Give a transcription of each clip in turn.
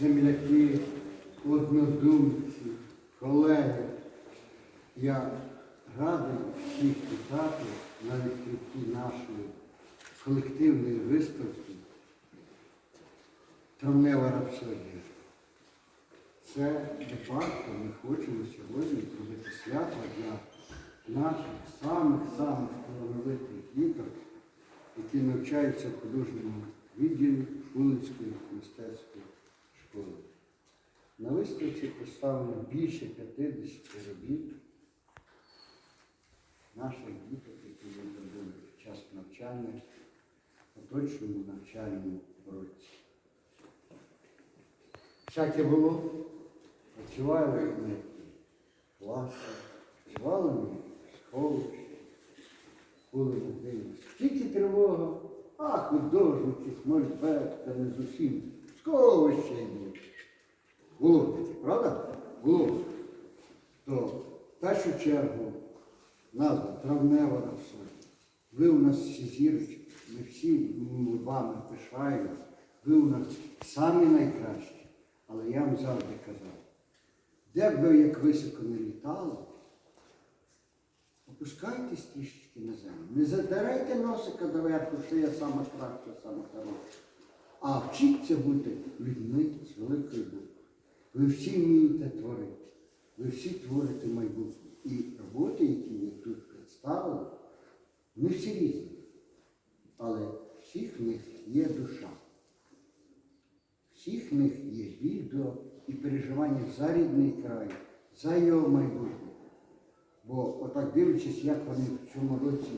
земляки, однодумці, колеги. Я радий всіх вітати на відкритті нашої колективної виставки Травнева рапсодія. Це де-факто ми хочемо сьогодні зробити свято для наших самих-самих талановитих діток, які навчаються в художньому відділі Улицької мистецької школи. На виставці представлено більше 50 робіт наших діток, які ми зробили під час навчання в поточному навчальному році. Всяке було, працювали ми в класах, працювали ми в сховищі, були ми дивимося. Тільки тривога, а художники, мольберт, та не з усім. Сховище йдуть. Таке, правда? Було. То в першу чергу назва травнева росоля. Ви у нас всі зірочки, ми всі вами пишаємось. Ви у нас самі найкращі. Але я вам завжди казав, де б ви як високо не літали, опускайтесь трішечки на землю. Не задирайте носика доверху, що я сама краща, сама хороша. А вчіться бути людьми з великої букви. Ви всі вмієте творити. Ви всі творите майбутнє. І роботи, які ви тут представили, вони всі різні. Але всіх них є душа. Всіх них є біль до і переживання за рідний край, за його майбутнє. Бо отак дивлячись, як вони в цьому році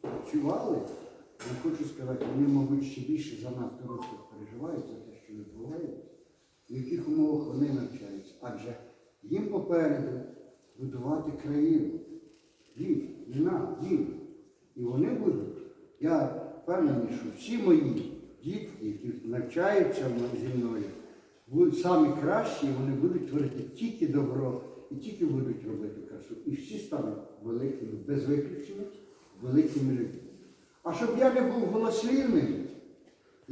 працювали, я хочу сказати, вони, мабуть, ще більше за нас дорослих переживають за те, що відбувається, в яких умовах вони навчаються. Адже їм попереду будувати країну. Їм, не нам, їм. І вони будуть. Я впевнений, що всі мої дітки, які навчаються зі мною, будуть самі кращі, і вони будуть творити тільки добро і тільки будуть робити красу. І всі стануть великими, без виключення, великими людьми. А щоб я не був голослівним,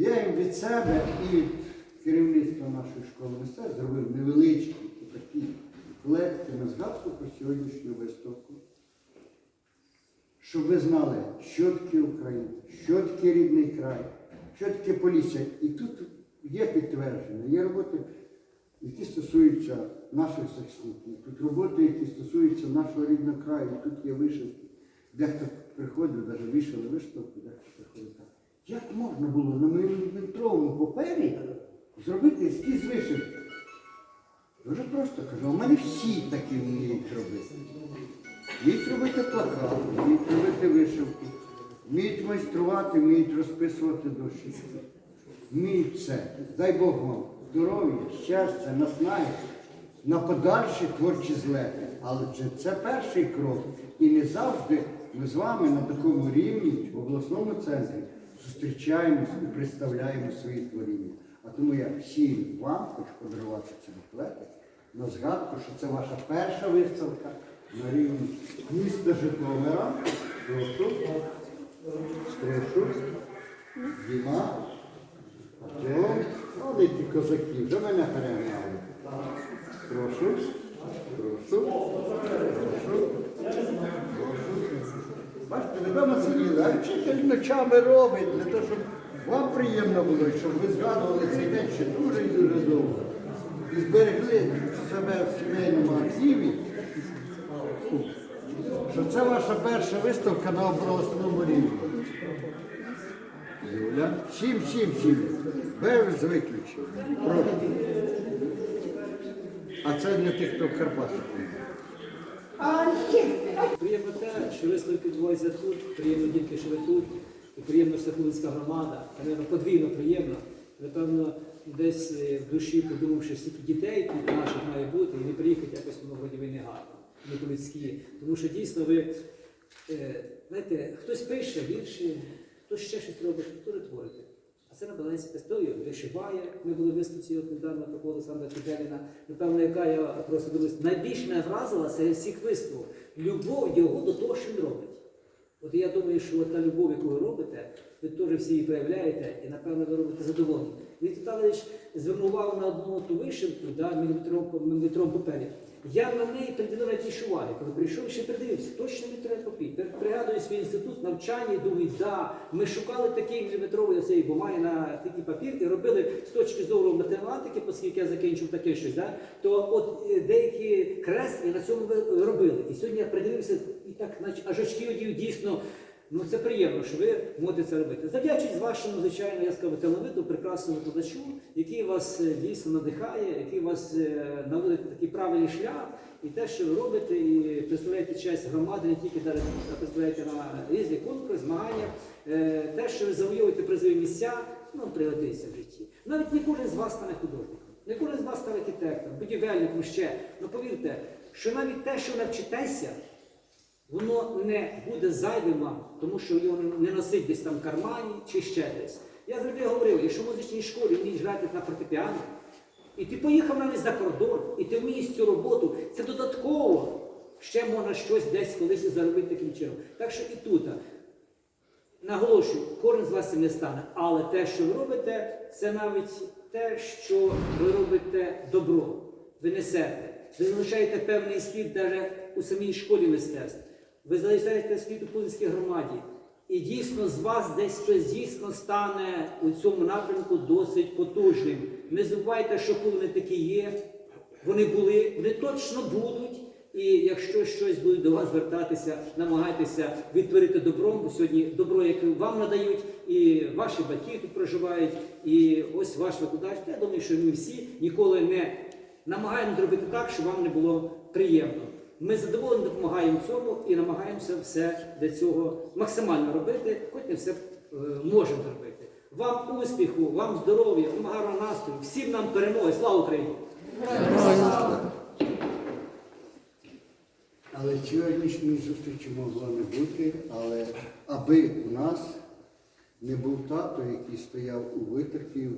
я їм від себе і від керівництва нашої школи мистецтв зробив невеличкі такі лекції на згадку про сьогоднішню виставку. Щоб ви знали, що таке Україна, що таке рідний край, що таке Полісся. І тут є підтвердження, є роботи, які стосуються наших захисників, тут роботи, які стосуються нашого рідного краю, тут є вишивки. Дехто приходив, навіть вишили виставку, дехто приходив так. Як можна було на міліметровому папері зробити ескіз вишивки? Дуже просто кажу, у мене всі такі вміють робити. Вміють робити плакати, вміють робити вишивки, вміють майструвати, вміють розписувати дощечки. Вміють все. Дай Бог вам здоров'я, щастя, наснаги, на подальші творчі злети. Але це перший крок. І не завжди ми з вами на такому рівні в обласному центрі зустрічаємось і представляємо свої творіння. А тому я всім вам хочу подарувати ці буклети на згадку, що це ваша перша виставка на рівні міста Житомира. Прошу. Прошу. Діма. Артем. Вони ті козаки, вже мене перегнали. Прошу. Прошу. Прошу. Бачите, вдома сиділи, а вчитель ночами робить для того, щоб вам приємно було, щоб ви згадували цей день ще дуже і дуже довго. І зберегли себе в сімейному архіві, що це ваша перша виставка на обласному рівні. Юля, всім, всім, всім, без виключення. Прошу. А це для тих, хто в Карпатах. Приємно те, що виставки відбуваються тут, приємно дітки, що ви тут, і приємно, що Хмельницька громада. Напевно, подвійно приємно. Напевно, десь е, в душі подумавши стільки дітей, тут наших має бути, і не приїхати якось воно вроді не гарно, не по-людськи. Тому що дійсно ви, е, знаєте, хтось пише вірші, хтось ще щось робить, хто творите. Це Баленська історія вишиває. Ми були в виставці от недавно такого Олександра Куделіна. Напевно, яка я просто дивлюсь, найбільш мене вразила серед всіх виставок любов його до того, що він робить. От я думаю, що та любов, яку ви робите, ви теж всі її проявляєте, і напевно ви робите задоволення. Віктор Віталійович звернув увагу на одну ту вишивку, да, міліметровому папері. Я на неї приділив якісь уваги. Коли прийшов, ще придивився, точно міліметровий папір. Пер- Пригадую свій інститут навчання думаю, да, ми шукали такий міліметровий оцей бумаги на такий папір і робили з точки зору математики, оскільки я закінчив таке щось, да, то от е, деякі креслі на цьому робили. І сьогодні я придивився і так, наче аж очки одів дійсно. Ну це приємно, що ви можете це робити. Завдячують вашому, звичайно, я скажу, талановиту, прекрасному викладачу, який вас е, дійсно надихає, який вас е, наводить на такий правильний шлях, і те, що ви робите, і представляєте честь громади, не тільки зараз представляєте на різні конкурси, змагання, е, те, що ви завойовуєте призові місця, ну пригодиться в житті. Навіть не кожен з вас стане художником, не кожен з вас стане архітектором, будівельником ще. Ну повірте, що навіть те, що навчитеся, воно не буде зайвим вам, тому що його не носить десь там в кармані чи ще десь. Я завжди говорив, якщо в музичній школі вмієш грати на фортепіано, і ти поїхав навіть за кордон, і ти вмієш цю роботу, це додатково ще можна щось десь колись заробити таким чином. Так що і тут. Наголошую, кожен з вас цим не стане, але те, що ви робите, це навіть те, що ви робите добро, ви несете. Ви залишаєте певний слід навіть у самій школі мистецтв. Ви залишаєте слід у Пулинській громаді. І дійсно з вас десь хтось дійсно стане у цьому напрямку досить потужним. Не забувайте, що Пулини такі є, вони були, вони точно будуть. І якщо щось буде до вас звертатися, намагайтеся відтворити добром, бо сьогодні добро, яке вам надають, і ваші батьки тут проживають, і ось ваш викладач. Я думаю, що ми всі ніколи не намагаємося зробити так, щоб вам не було приємно. Ми задоволені допомагаємо цьому і намагаємося все для цього максимально робити, хоч не все е, можемо зробити. Вам успіху, вам здоров'я, вам гарного настрою, всім нам перемоги. Слава Україні! Але сьогоднішньої зустрічі могло не бути, але аби у нас не був тато, який стояв у витерпів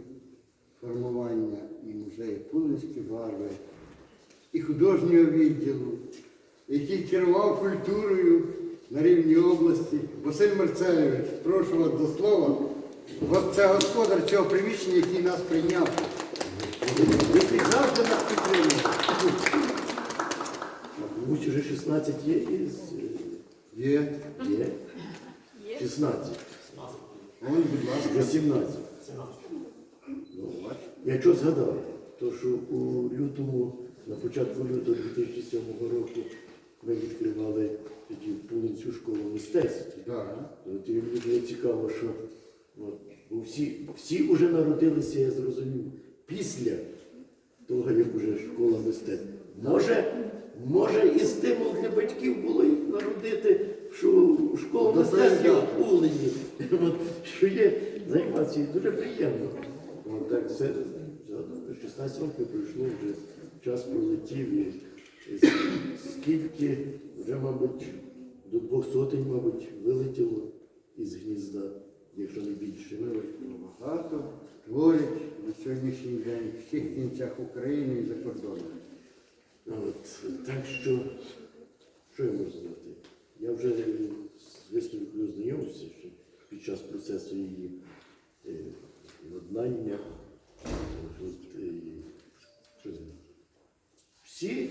формування і музею Пулинські барви, і художнього відділу, який керував культурою на рівні області. Василь Марцелевич, прошу вас до слова. От це господар цього приміщення, який нас прийняв. Який завжди нас підтримує. Мабуть, уже 16 є із... Є. Є? 16. Ой, будь ласка. Вже 17. Ну. Я що згадав, то що у лютому, на початку лютого 2007 року ми відкривали тоді Пулинцю школу мистецтв. Да. От і мені було цікаво, що от, бо всі, всі вже народилися, я зрозумів, після того, як вже школа мистецтв. Може, може і стимул для батьків було їх народити, що школа До мистецтв є передачі. в Пулині. Що є займатися, і дуже приємно. От, так, все, 16 років пройшло, вже час пролетів і скільки вже, мабуть, до двох сотень, мабуть, вилетіло із гнізда, якщо не більше. Багато творять на сьогоднішній день в всіх кінцях України і за кордоном. От, так що, що я можу сказати? Я вже з виставкою знайомився ще під час процесу її е, ладнання. От, е, що ним? всі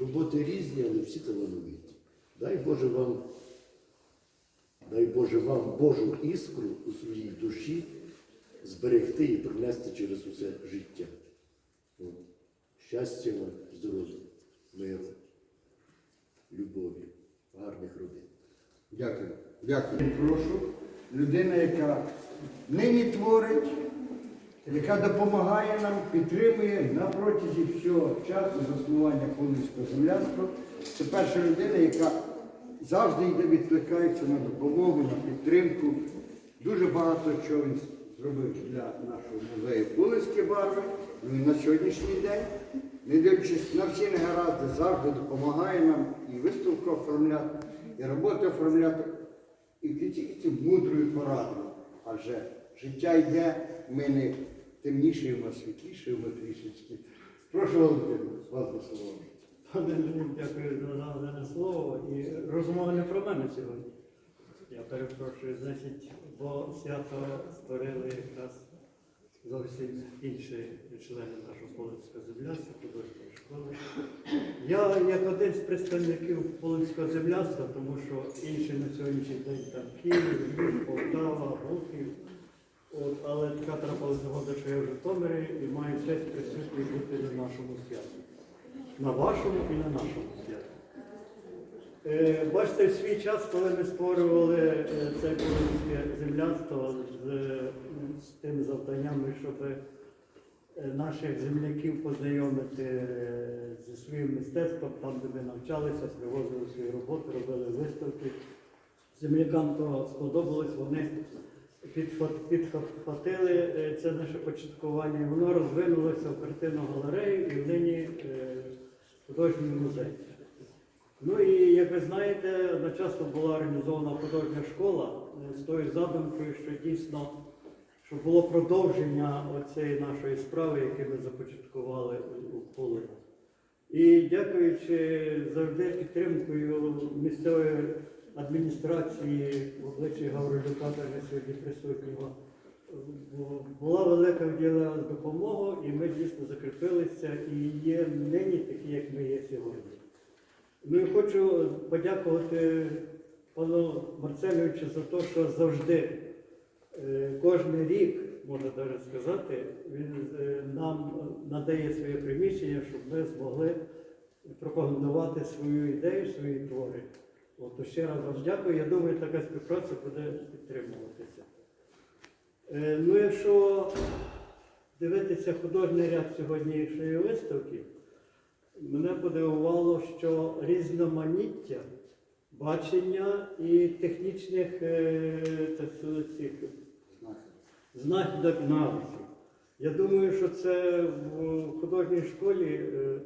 роботи різні, але всі талановиті. Дай Боже вам, дай Боже вам Божу іскру у своїй душі зберегти і принести через усе життя. Щастя вам, здоров'я, миру, любові, гарних родин. Дякую. Дякую. Прошу. Людина, яка нині творить, яка допомагає нам, підтримує на протязі всього часу заснування Пулинського земляцтва. Це перша людина, яка завжди йде, відкликається на допомогу, на підтримку. Дуже багато чого він зробив для нашого музею Пулинські барви. Ну і на сьогоднішній день, не дивлячись на всі негаразди, завжди допомагає нам і виставку оформляти, і роботи оформляти, і в кінці мудрою порадою. Адже життя йде, ми не темнішаємо, а світлішаємо трішечки. Прошу Валентину, вас до слова. Пане Леонід, дякую за надане слово. І розмова не про мене сьогодні. Я перепрошую, значить, бо свято створили якраз зовсім інші члени нашого Полицького земляцтва, художньої школи. Я як один з представників Полицького земляцтва, тому що інші на сьогоднішній день там Київ, Львів, Полтава, Рухів. От, але така трапилася згода, що я в Житомирі і маю честь присутній бути на нашому святі. На вашому і на нашому святі. Е, Бачите, в свій час, коли ми створювали е, це полонське земляцтво з, з тими завданнями, щоб е, наших земляків познайомити е, зі своїм мистецтвом, там, де ми навчалися, привозили свої роботи, робили виставки. Землякам то сподобалось, вони підхватили е, це наше початкування, і воно розвинулося в картинну галерею і в нині е, художній музей. Ну і як ви знаєте, одночасно була організована художня школа е, з тою задумкою, що дійсно щоб було продовження оцієї нашої справи, яку ми започаткували у- Полині. І дякуючи завжди підтримкою місцевої адміністрації в обличчі Гаврилюка, теж сьогодні присутнього, була велика вділа допомога, і ми дійсно закріпилися і є нині такі, як ми є сьогодні. Ну і хочу подякувати пану Марцелевичу за те, що завжди, е, кожен рік, можна навіть сказати, він е, нам надає своє приміщення, щоб ми змогли пропагандувати свою ідею, свої твори. От, ще раз вам дякую. Я думаю, така співпраця буде підтримуватися. Е, Ну, якщо дивитися художній ряд сьогоднішньої виставки, мене подивувало, що різноманіття бачення і технічних е, так цих знахідок навиків. Я думаю, що це в художній школі е,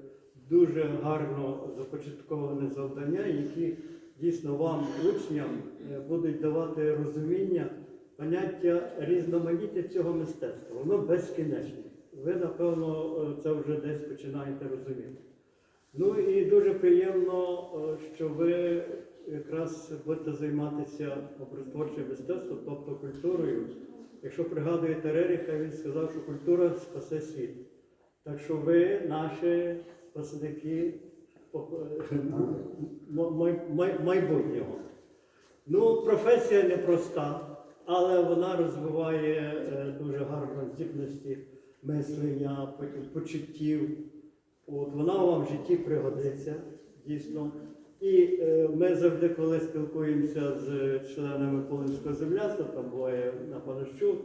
дуже гарно започатковане завдання, які дійсно вам, учням, е, будуть давати розуміння, поняття різноманіття цього мистецтва. Воно безкінечне. Ви, напевно, е, це вже десь починаєте розуміти. Ну і дуже приємно, е, що ви якраз будете займатися образотворчим мистецтвом, тобто культурою. Якщо пригадуєте Реріха, він сказав, що культура спасе світ. Так що ви, наші спасеники майбутнього. Ну, професія непроста, але вона розвиває е, дуже гарно здібності мислення, почуттів. От, вона вам в житті пригодиться, дійсно. І е, ми завжди, коли спілкуємося з членами Полинського земляцтва, там буває на Панощук,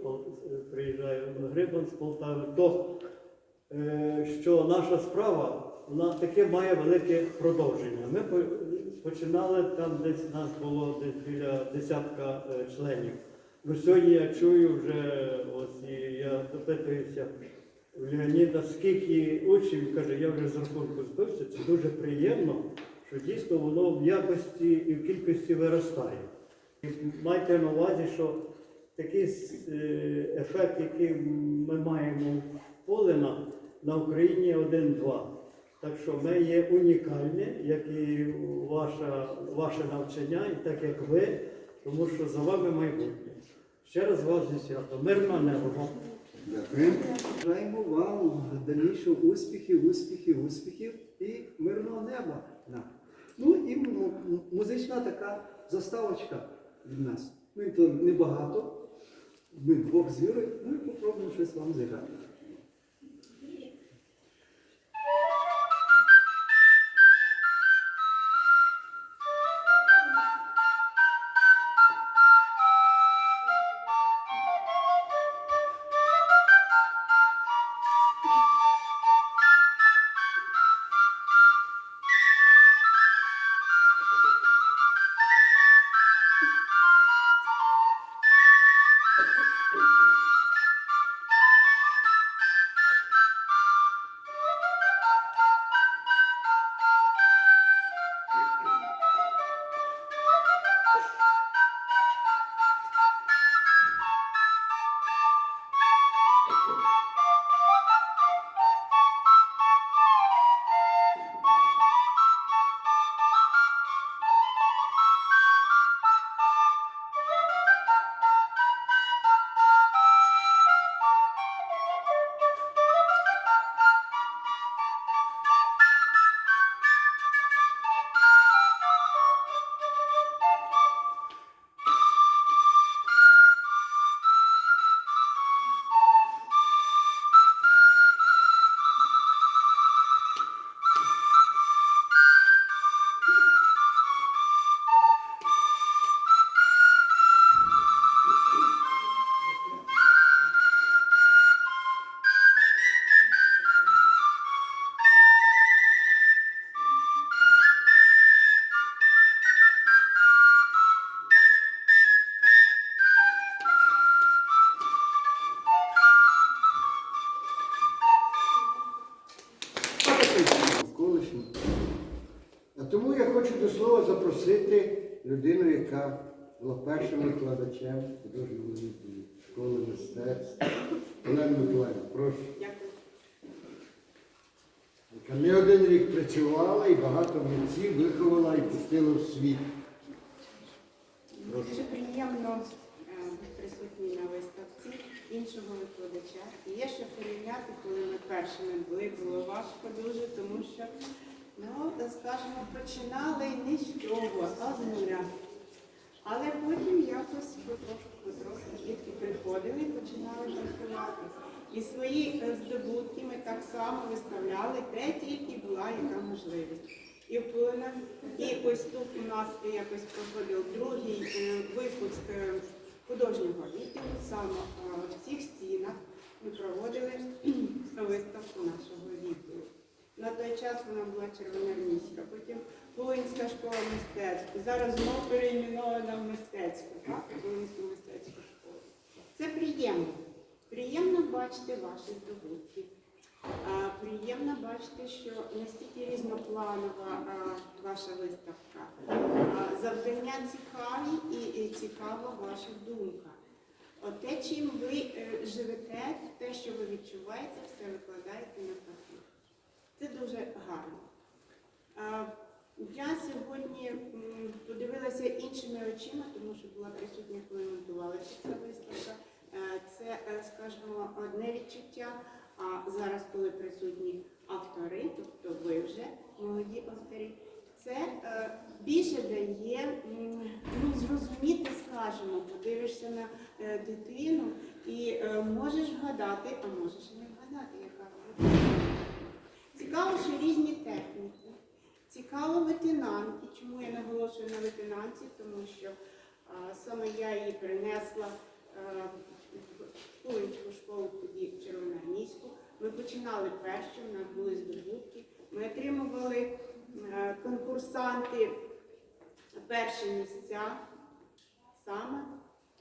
е, приїжджає Грибан з Полтави, то що наша справа вона таке має велике продовження. Ми починали там десь нас було десь біля десятка е, членів. Ну сьогодні я чую вже, ось і я допитуюся у Леоніда, скільки учнів каже, я вже з рахунку збився. Це дуже приємно, що дійсно воно в якості і в кількості виростає. І Майте на увазі, що такий е, ефект, який ми маємо в Полина, на Україні один-два. Так що ми є унікальні, як і ваша, ваше навчання, і так як ви, тому що за вами майбутнє. Ще раз вас зі свято. Мирного неба вам. Дякую. Бажаємо вам дальнішого успіхів, успіхів, успіхів і мирного неба. Ну і му- му- музична така заставочка від нас. І то небагато. Ми двох з Юрою, ну і попробуємо щось вам зіграти. Хочу до слова запросити людину, яка була першим викладачем відділу школи мистецтв. Олена Миколаївна, прошу. Дякую. Яка не один рік працювала і багато митців виховала і пустила в світ. Прошу. Дуже приємно е, бути присутній на виставці іншого викладача. І є що порівняти, коли ми першими були, було важко дуже, тому що, ну, так скажемо, не з чого, а з нуля. Але потім якось потрошку, дітки приходили і починали працювати. І свої е, здобутки ми так само виставляли, де тільки була яка можливість. І і ось тут у нас якось проходив другий е, випуск е, художнього відділу, саме в цих стінах ми проводили виставку нашого відділу. На той час вона була червоноармійська, потім Волинська школа мистецтв. Зараз знову переіменована в мистецьку, так? Волинську мистецьку школу. Це приємно. Приємно бачити ваші здобутки. Приємно бачити, що настільки різнопланова ваша виставка. Завдання цікаві і, цікава ваша думка. От те, чим ви е, живете, те, що ви відчуваєте, все викладаєте на папір. Це дуже гарно. Я сьогодні подивилася іншими очима, тому що була присутня, коли монтувалася ця виставка. Е, Це, е, скажімо, одне відчуття. А зараз, коли присутні автори, тобто ви вже молоді автори, це е, більше дає ну, зрозуміти, скажімо, подивишся на дитину і можеш вгадати, а можеш і не. Цікаво, що різні техніки. Цікаво ветенанки. Чому я наголошую на ветенанці? Тому що а, саме я її принесла а, в Кулинську школу тоді червоноармійську. Ми починали перші, у нас були здобутки. Ми отримували е, конкурсанти перші місця саме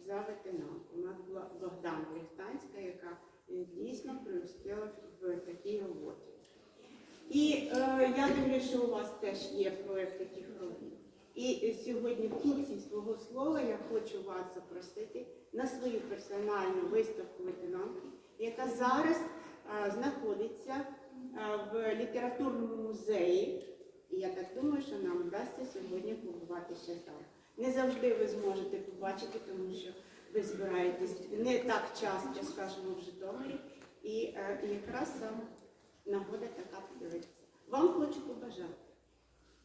за ветенанку. У нас була Богдана Ліхтанська, яка е, дійсно преуспіла в такій роботі. І е, я думаю, що у вас теж є проєкт таких робіт. І сьогодні в кінці свого слова я хочу вас запросити на свою персональну виставку лейтенантки, яка зараз е, знаходиться е, в літературному музеї. І я так думаю, що нам вдасться сьогодні побувати ще там. Не завжди ви зможете побачити, тому що ви збираєтесь не так часто, скажімо, в Житомирі. І е, якраз саме нагода така подивитися. Вам хочу побажати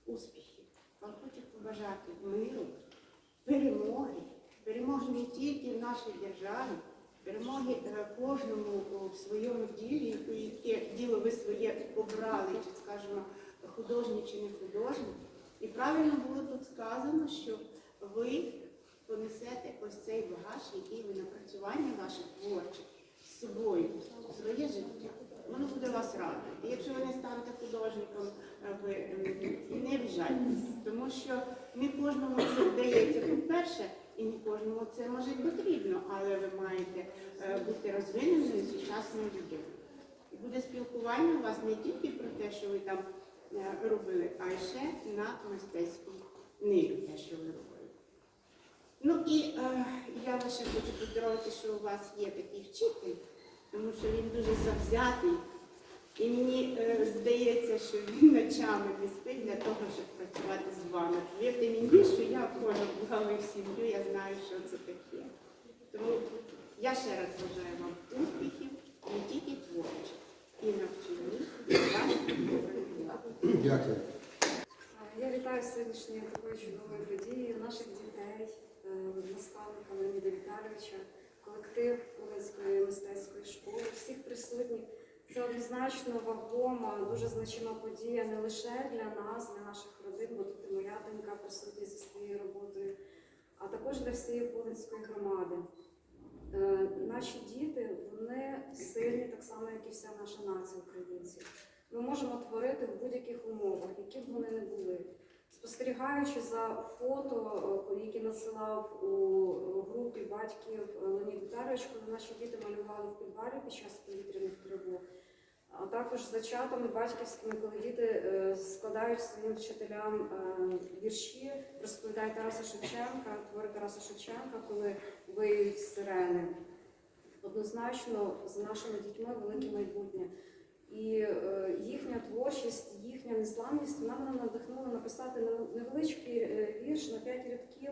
успіхів, вам хочу побажати миру, перемоги, перемоги не тільки в нашій державі, перемоги е, кожному у своєму ділі, яке діло ви своє обрали, чи скажімо, художнє чи не художнє. І правильно було тут сказано, що ви понесете ось цей багаж, який ви напрацювання ваших творчих з собою своє життя. Воно буде вас радувати. І якщо ви не станете художником, е, ви не обіжайтесь, тому що не кожному це вдається по-перше, і не кожному це може потрібно, але ви маєте е, бути розвиненою сучасною людиною. І буде спілкування у вас не тільки про те, що ви там е, робили, а й ще на мистецькому ниві те, що ви робили. Ну і е, я лише хочу поздоровити, що у вас є такий вчитель, тому що він дуже завзятий. І мені е, здається, що він ночами не спить для того, щоб працювати з вами. Вірте мені, що я вхожу в главу сім'ю, я знаю, що це таке. Тому я ще раз бажаю вам успіхів, не тільки творчих, і навчання, і ваших добрих. Дякую. Я вітаю з сьогоднішньою такою чудовою подією наших дітей, е, наставника Леоніда Віталійовича, колектив Волинської мистецької школи, всіх присутніх. Це однозначно вагома, дуже значима подія не лише для нас, для наших родин, бо тут і моя донька присутня зі своєю роботою, а також для всієї Волинської громади. Е, Наші діти вони сильні, так само, як і вся наша нація українців. Ми можемо творити в будь-яких умовах, які б вони не були. Спостерігаючи за фото, е, які надсилав у групі батьків Леонід Віталійович, коли наші діти малювали в підвалі під час повітряних тривог, а також за чатами батьківськими, коли діти е, складають своїм вчителям е, вірші, розповідають Тараса Шевченка, твори Тараса Шевченка, коли виють сирени. Однозначно, за нашими дітьми велике майбутнє. І е, їхня творчість, їхня незламність вона мене надихнула написати невеличкий е, вірш на п'ять рядків.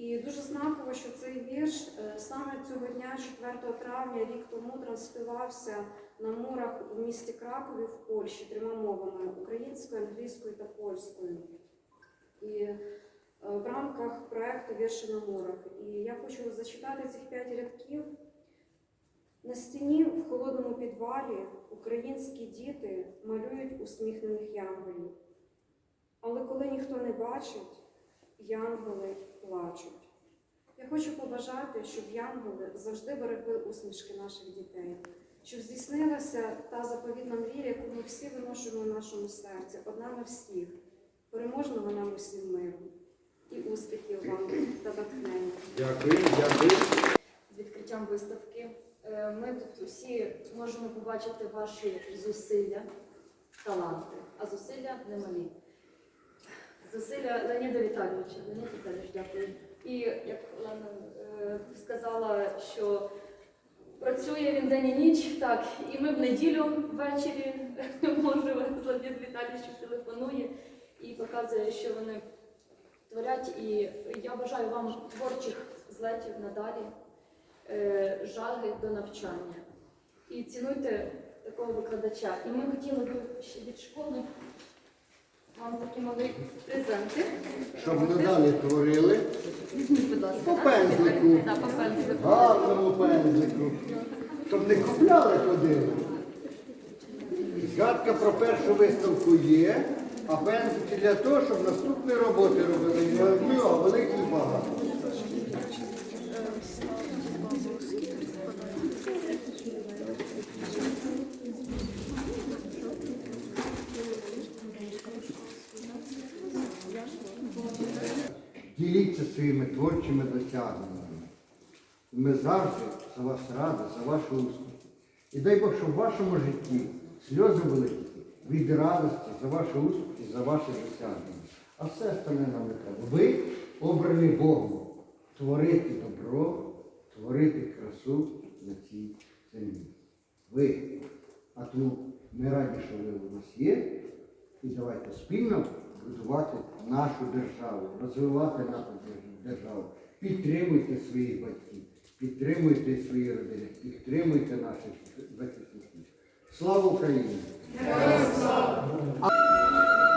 І дуже знаково, що цей вірш е, саме цього дня, 4 травня, рік тому транспівався на мурах у місті Кракові в Польщі трьома мовами українською, англійською та польською. І е, в рамках проекту Вірші на мурах. І я хочу зачитати цих п'ять рядків. На стіні в холодному підвалі українські діти малюють усміхнених янголів. Але коли ніхто не бачить, янголи плачуть. Я хочу побажати, щоб янголи завжди берегли усмішки наших дітей, щоб здійснилася та заповідна мрія, яку ми всі виношуємо в нашому серці, одна на всіх, переможного нам усім миру. І успіхів вам та натхнення. Дякую, дякую. з відкриттям виставки. Е, Ми тут усі можемо побачити ваші зусилля, таланти, а зусилля немалі. Зусилля Леоніда Віталійовича. Леонід Віталійович, дякую. І як Олена е, сказала, що працює він день і ніч, так, і ми в неділю ввечері може Леонід Віталійович телефонує і показує, що вони творять. І я бажаю вам творчих злетів надалі е, жаги до навчання. І цінуйте такого викладача. І ми хотіли б ще від школи вам такі мали презенти. Щоб надалі творили Будь ласка. по пензлику, Так, по пензлику. гарному пензлику, щоб не купляли ходили. Згадка про першу виставку є, а пензлики для того, щоб наступні роботи робили. Я одні, а великі багато. Діліться своїми творчими досягненнями. Ми завжди за вас раді, за вашу успіх. І дай Бог, щоб в вашому житті сльози були від радості за ваші успіхи, за ваші досягнення. А все остальне нам не треба. Ви обрані Богом творити добро, творити красу на цій землі. Ви. А тому ми раді, що ви у нас є. І давайте спільно будувати нашу державу, розвивати нашу державу. Підтримуйте своїх батьків, підтримуйте свої родини, підтримуйте наших захисників. Слава Україні! Слава!